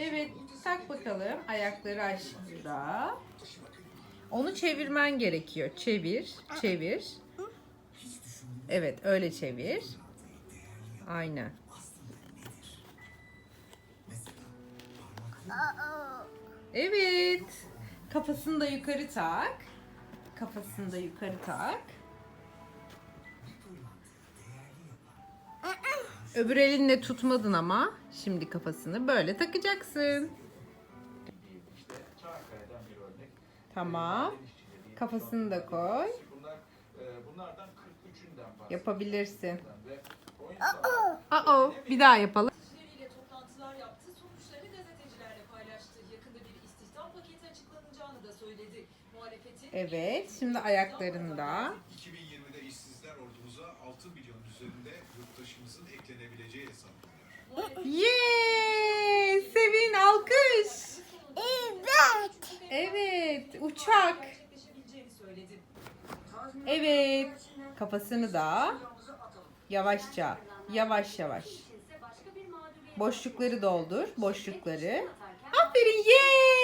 Evet, tak bakalım. Ayakları aşağıda. Onu çevirmen gerekiyor. Çevir, çevir. Evet, öyle çevir. Aynen. Evet. Kafasını da yukarı tak. Kafasını da yukarı tak. Öbür elinle tutmadın ama şimdi kafasını böyle takacaksın. İşte Çanakkale'den bir örnek. Tamam. Kafasını da koy. Bunlar, bunlardan 43'ünden bahsediyor. Yapabilirsin. Aa, bir daha yapalım. Yöneticileriyle toplantılar yaptı, sonuçlarını gazetecilerle paylaştı. Yakında bir istihdam paketi açıklanacağını da söyledi. Muhalefetin... Evet, şimdi ayaklarında. 2020'de işsizler ordumuza 6 milyon yurttaşımızın eklenebileceği hesaplanıyor. Yeee! Sevin alkış. Evet. Evet, uçak. Evet. Kafasını da yavaşça, yavaş yavaş. Boşlukları doldur, boşlukları. Aferin, yeee!